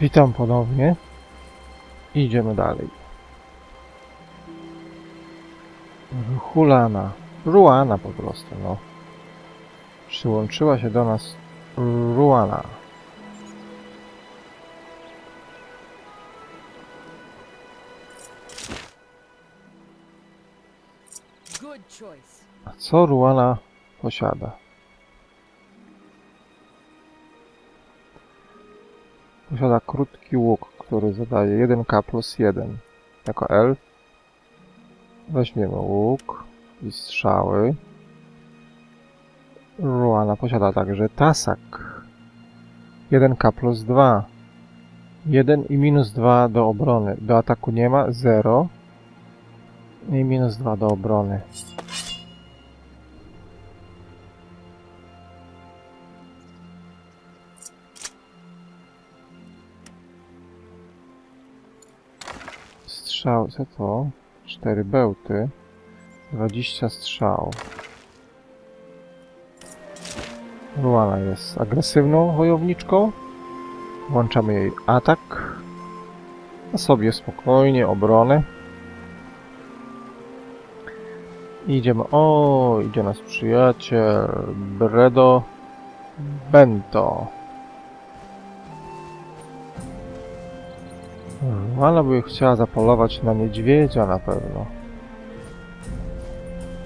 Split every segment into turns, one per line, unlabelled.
Witam ponownie. Idziemy dalej. Hulana. Ruana po prostu, no. Przyłączyła się do nas Ruana. A co Ruana posiada? Posiada krótki łuk, który zadaje 1k plus 1. Jako elf weźmiemy łuk i strzały. Ruana posiada także tasak. 1k plus 2. 1 i minus 2 do obrony. Do ataku nie ma. 0. I minus 2 do obrony. Strzał, co to? 4 bełty. 20 strzał. Ruana jest agresywną wojowniczką. Włączamy jej atak. A sobie spokojnie obronę. Idziemy. O, idzie nas przyjaciel. Bredo Bento. Ruana by chciała zapolować na niedźwiedzia na pewno.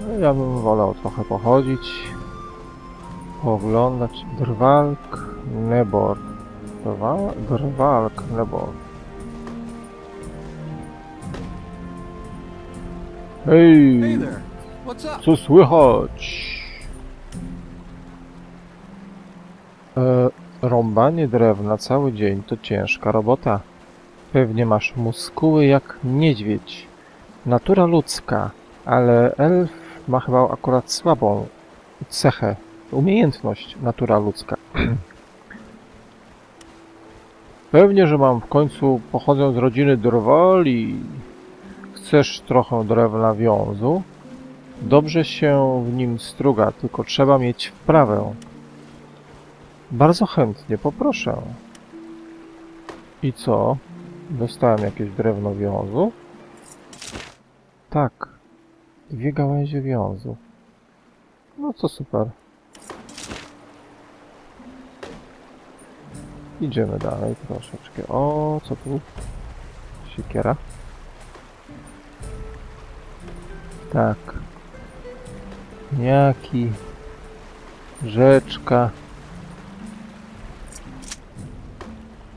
No, Ja bym wolał trochę pochodzić, pooglądać. Drwalk, Nebor. Drwa- Drwalk, Nebor. Hej! Co słychać? E, rąbanie drewna cały dzień to ciężka robota. Pewnie masz muskuły jak niedźwiedź. Natura ludzka, ale elf ma chyba akurat słabą cechę, umiejętność natura ludzka. Pewnie, że mam w końcu pochodzę z rodziny drwali. Chcesz trochę drewna wiązu? Dobrze się w nim struga, tylko trzeba mieć wprawę. Bardzo chętnie, poproszę. I co? Dostałem jakieś drewno wiązu? Tak. Dwie gałęzie wiązu. No to super. Idziemy dalej troszeczkę. O, co tu? Siekiera. Tak. Jaki? Rzeczka.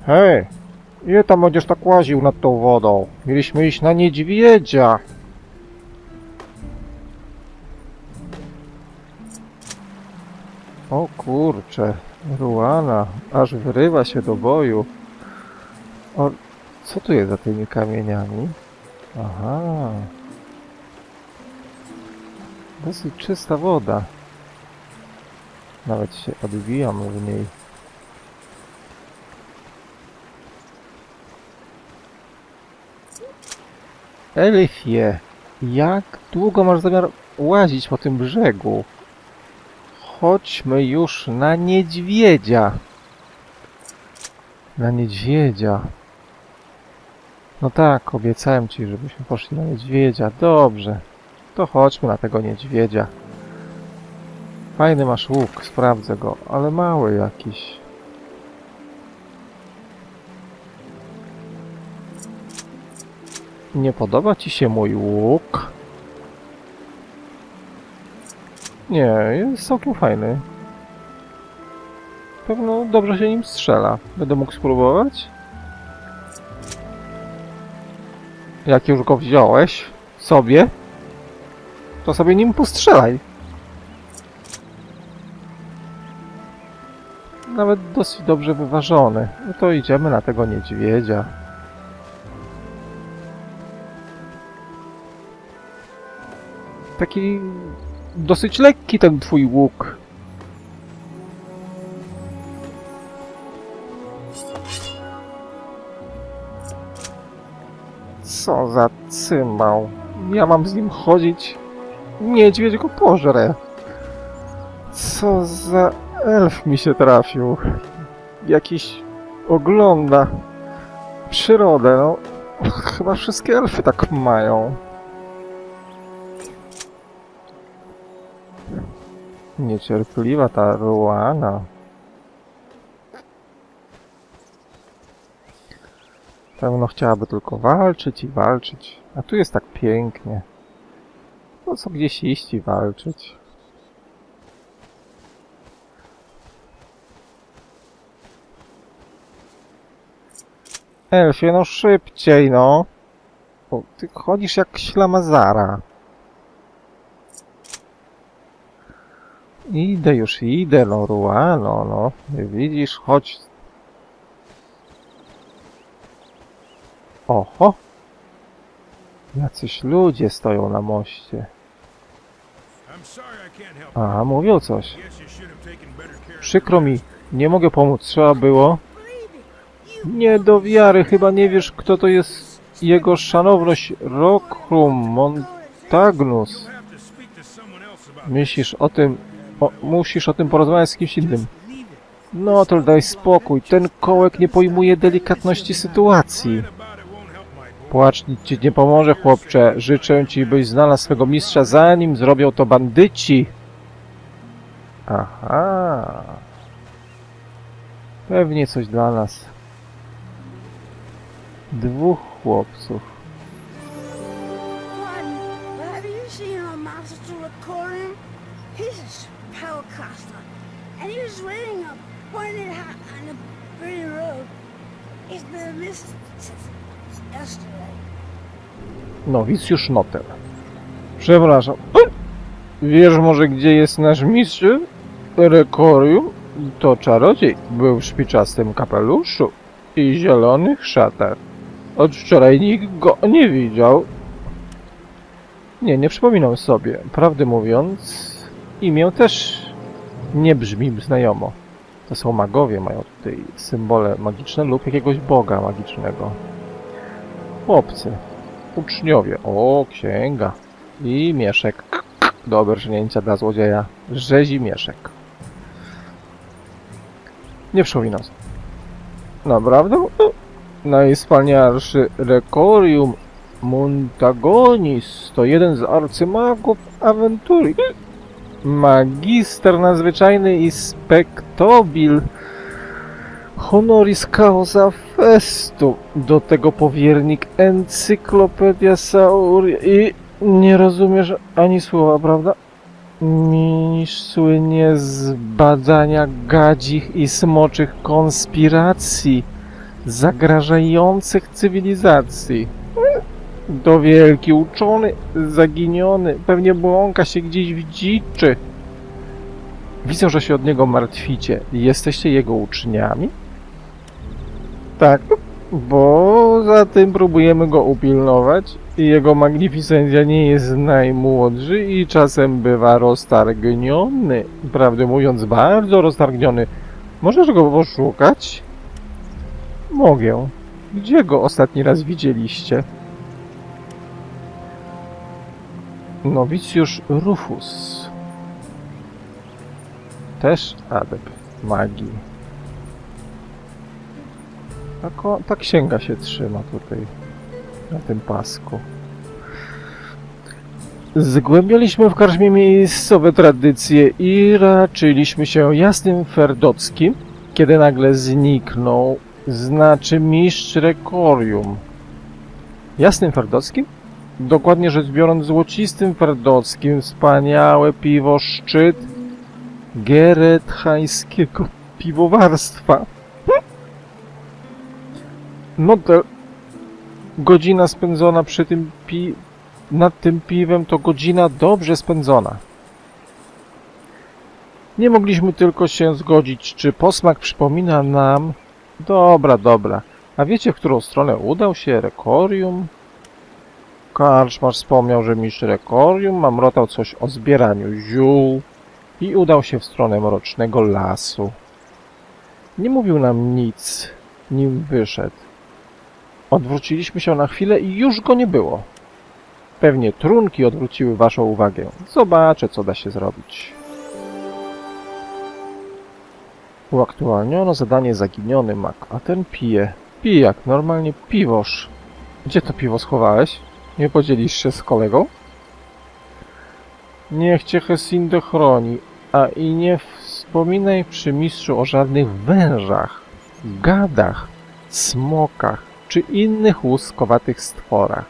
Hej! Ile tam będziesz tak łaził nad tą wodą? Mieliśmy iść na niedźwiedzia. O kurcze, Ruana, aż wyrywa się do boju. O, co tu jest za tymi kamieniami? Aha. Dosyć czysta woda. Nawet się odbijam w niej. Elfie, jak długo masz zamiar łazić po tym brzegu? Chodźmy już na niedźwiedzia. Na niedźwiedzia. No tak, obiecałem ci, żebyśmy poszli na niedźwiedzia. Dobrze. To chodźmy na tego niedźwiedzia. Fajny masz łuk, sprawdzę go, ale mały jakiś. Nie podoba ci się mój łuk? Nie, jest całkiem fajny. Pewno dobrze się nim strzela. Będę mógł spróbować? Jak już go wziąłeś sobie, to sobie nim postrzelaj. Nawet dosyć dobrze wyważony. No to idziemy na tego niedźwiedzia. Taki dosyć lekki ten twój łuk. Co za cymbał. Ja mam z nim chodzić. Niedźwiedź go pożre. Co za elf mi się trafił. Jakiś ogląda. przyrodę, no. Chyba wszystkie elfy tak mają. Niecierpliwa ta Ruana. Pewno chciałaby tylko walczyć i walczyć. A tu jest tak pięknie. Po co gdzieś iść i walczyć? Elfie, no szybciej, no. Ty chodzisz jak ślamazara. Idę już, idę, no Ruano, no. Widzisz, chodź. Oho. Jacyś ludzie stoją na moście. A, mówią coś. Przykro mi, nie mogę pomóc, trzeba było. Nie do wiary, chyba nie wiesz, kto to jest jego szanowność Rockrum Montagnus. Myślisz o tym, o, musisz o tym porozmawiać z kimś innym. No to daj spokój, ten kołek nie pojmuje delikatności sytuacji. Płacz nic ci nie pomoże, chłopcze. Życzę ci, byś znalazł swego mistrza, zanim zrobią to bandyci. Aha. Pewnie coś dla nas. Dwóch chłopców. Nowicjusz Notel. Przepraszam. Wiesz może, gdzie jest nasz mistrz? Rekorium? To czarodziej. Był w szpiczastym kapeluszu i zielonych szatach. Od wczoraj nikt go nie widział. Nie, nie przypominam sobie. Prawdę mówiąc, imię też nie brzmi znajomo. To są magowie, mają tutaj symbole magiczne lub jakiegoś boga magicznego. Chłopcy, uczniowie. O, księga. I mieszek. Do oberżnięcia dla złodzieja. Rzezi mieszek. Nie sobie. Naprawdę? Najwspanialszy Rekorium Montagonis to jeden z arcymagów awentury. Magister nadzwyczajny i spektobil honoris causa festu. Do tego powiernik Encyklopedia Sauria i nie rozumiesz ani słowa, prawda? Mistrz słynie z badania gadzich i smoczych konspiracji zagrażających cywilizacji. To wielki uczony, zaginiony, pewnie błąka się gdzieś w dziczy. Widzę, że się od niego martwicie. Jesteście jego uczniami? Tak, bo za tym próbujemy go upilnować i jego magnificencja nie jest najmłodszy i czasem bywa roztargniony. Prawdę mówiąc, bardzo roztargniony. Możesz go poszukać? Mogę. Gdzie go ostatni raz widzieliście? Nowicjusz Rufus. Też adept magii. Tak ta księga się trzyma tutaj, na tym pasku. Zgłębialiśmy w karczmie miejscowe tradycje i raczyliśmy się jasnym ferdockim, kiedy nagle zniknął, znaczy mistrz rekorium. Jasnym ferdockim? Dokładnie rzecz biorąc złocistym ferdockim, wspaniałe piwo szczyt gerethańskiego piwowarstwa. No to godzina spędzona przy tym pi... nad tym piwem to godzina dobrze spędzona. Nie mogliśmy tylko się zgodzić, czy posmak przypomina nam... Dobra, dobra. A wiecie, w którą stronę udał się Rekorium? Karczmarz wspomniał, że mistrz Rekorium mamrotał coś o zbieraniu ziół i udał się w stronę mrocznego lasu. Nie mówił nam nic, nim wyszedł. Odwróciliśmy się na chwilę i już go nie było. Pewnie trunki odwróciły waszą uwagę. Zobaczę, co da się zrobić. Uaktualniono zadanie zaginiony mak, a ten pije. pijak, normalnie piwosz. Gdzie to piwo schowałeś? Nie podzielisz się z kolegą? Niech cię Hesindo chroni, a i nie wspominaj przy mistrzu o żadnych wężach, gadach, smokach czy innych łuskowatych stworach,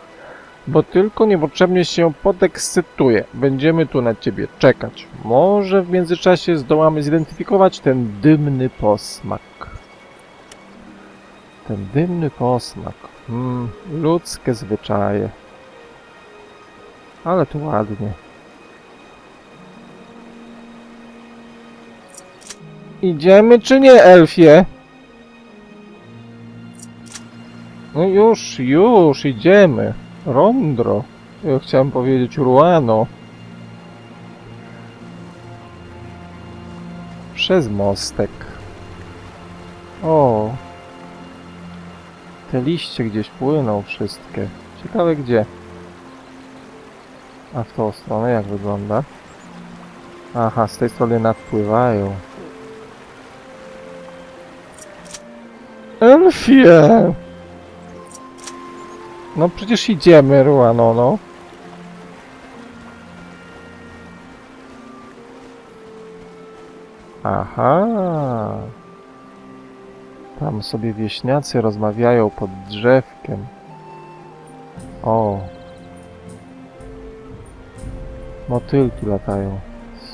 bo tylko niepotrzebnie się podekscytuje. Będziemy tu na ciebie czekać. Może w międzyczasie zdołamy zidentyfikować ten dymny posmak. Ten dymny posmak. Hmm, ludzkie zwyczaje. Ale tu ładnie. Idziemy czy nie, Elfie? No już, już, idziemy. Rondro. Ja chciałem powiedzieć Ruano. Przez mostek. O. Te liście gdzieś płyną wszystkie. Ciekawe gdzie. A w tą stronę jak wygląda? Aha, z tej strony nadpływają. Elfie! No przecież idziemy, Ruano, no. Aha. Tam sobie wieśniacy rozmawiają pod drzewkiem. O. Motylki latają.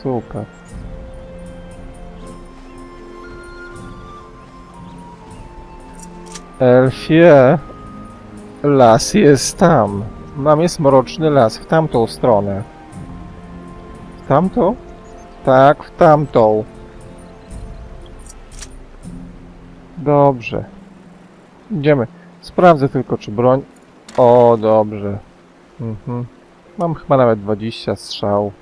Super. Elfie. Las jest tam. Mam jest mroczny las w tamtą stronę. W tamtą? Tak, w tamtą. Dobrze. Idziemy. Sprawdzę tylko, czy broń... O, dobrze. Mhm. Mam chyba nawet 20 strzał.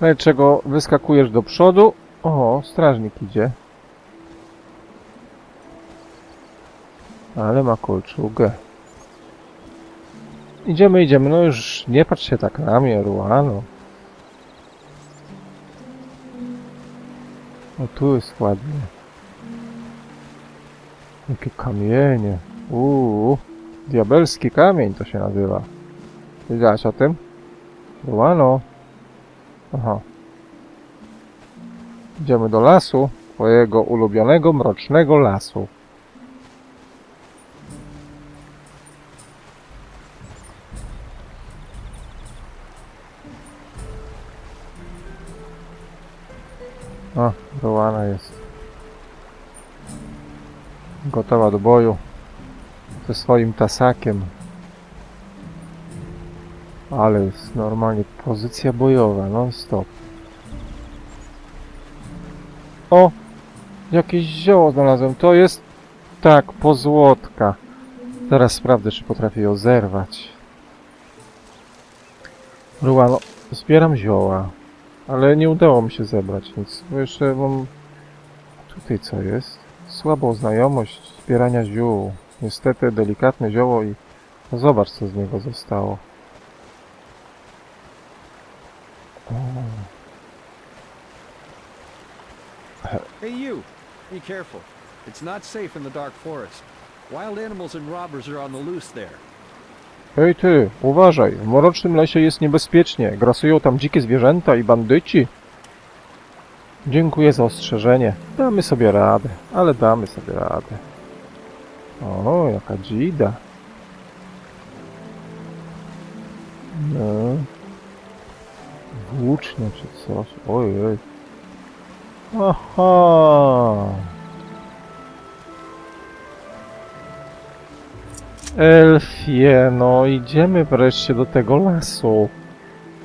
Dlaczego wyskakujesz do przodu? O, strażnik idzie. Ale ma kolczugę. Idziemy, idziemy. No już nie patrz się tak na mnie, Ruano. O, tu jest ładnie. Jakie kamienie. Uuu. Diabelski kamień to się nazywa. Wiedziałaś o tym? Ruano. Aha. Idziemy do lasu. Twojego ulubionego, mrocznego lasu. O, Rołana jest gotowa do boju ze swoim tasakiem. Ale jest normalnie pozycja bojowa, non stop. O! Jakieś zioło znalazłem. To jest... Tak, pozłotka. Zaraz sprawdzę, czy potrafię ją zerwać. Ruano, zbieram zioła. Ale nie udało mi się zebrać nic, bo jeszcze mam... Tutaj co jest? Słabą znajomość zbierania ziół. Niestety delikatne zioło i... No zobacz co z niego zostało.
Hey, you! Be careful. It's not safe in the dark forest. Wild animals and robbers are on the loose there.
Ej ty, uważaj, w mrocznym lesie jest niebezpiecznie. Grasują tam dzikie zwierzęta i bandyci. Dziękuję za ostrzeżenie. Damy sobie radę, ale damy sobie radę. O, jaka dzida. No. Włócznie czy coś. Ojej. Aha. Elfie, no idziemy wreszcie do tego lasu.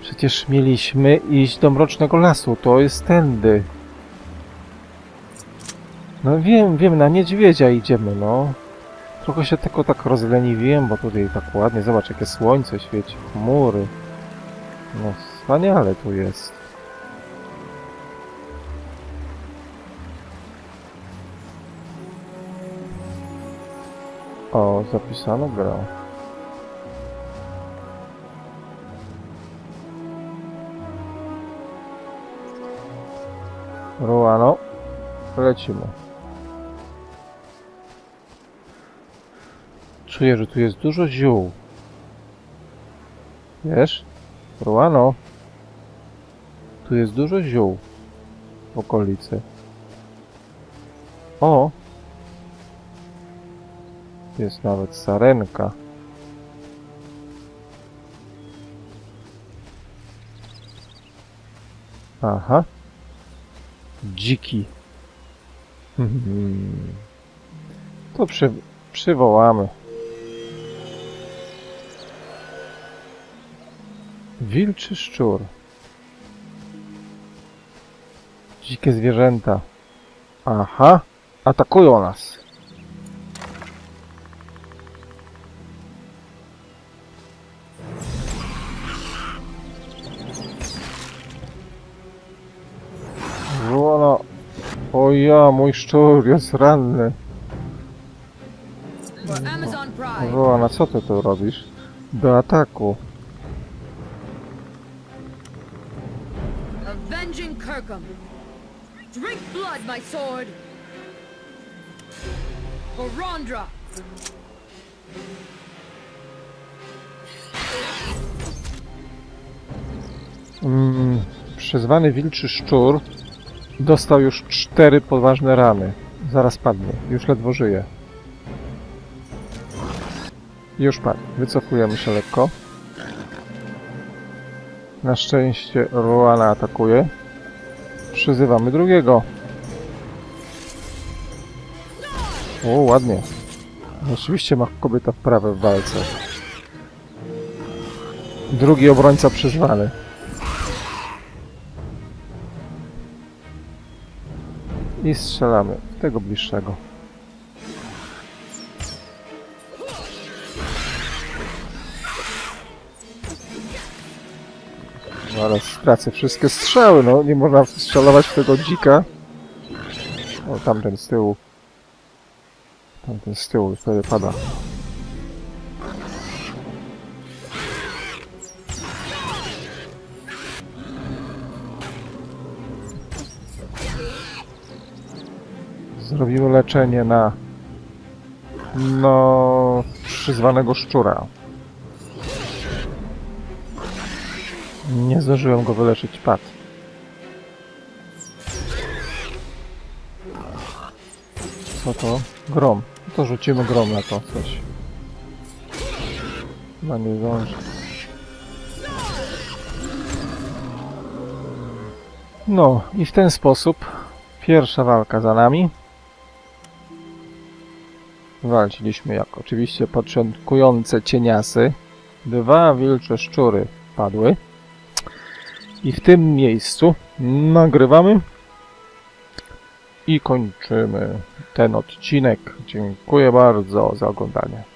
Przecież mieliśmy iść do mrocznego lasu, to jest tędy. No wiem, wiem, na niedźwiedzia idziemy, no. Trochę się tylko tak rozleniwiłem, bo tutaj tak ładnie, zobacz jakie słońce świeci, chmury. No wspaniale tu jest. O, zapisano grę. Ruano, lecimy. Czuję, że tu jest dużo ziół. Wiesz? Ruano. Tu jest dużo ziół w okolicy. O! Jest nawet sarenka. Aha. Dziki. Hmm. To przy, przywołamy. Wilczy szczur. Dzikie zwierzęta. Aha. Atakują nas. O ja, mój szczur jest ranny.
Pride.
Wola, co ty tu robisz? Do ataku.
Avenging Kirkham. Drink blood, my sword.
Mm, przyzwany wilczy szczur dostał już cztery poważne rany. Zaraz padnie. Już ledwo żyje. Już padł. Wycofujemy się lekko. Na szczęście Ruana atakuje. Przyzywamy drugiego. O, ładnie. Rzeczywiście ma kobieta wprawę w walce. Drugi obrońca przyzwany. I strzelamy w tego bliższego. No ale stracę wszystkie strzały, no nie można strzelować w tego dzika. O, tamten z tyłu. Tamten z tyłu, wtedy pada. Zrobimy leczenie na no przyzwanego szczura. Nie zdążyłem go wyleczyć, padł. Co to? Grom. No To rzucimy grom na to coś. No nie zdąży. No i w ten sposób pierwsza walka za nami. Walczyliśmy jak oczywiście początkujące cieniasy. Dwa wilcze szczury padły. I w tym miejscu nagrywamy i kończymy ten odcinek. Dziękuję bardzo za oglądanie.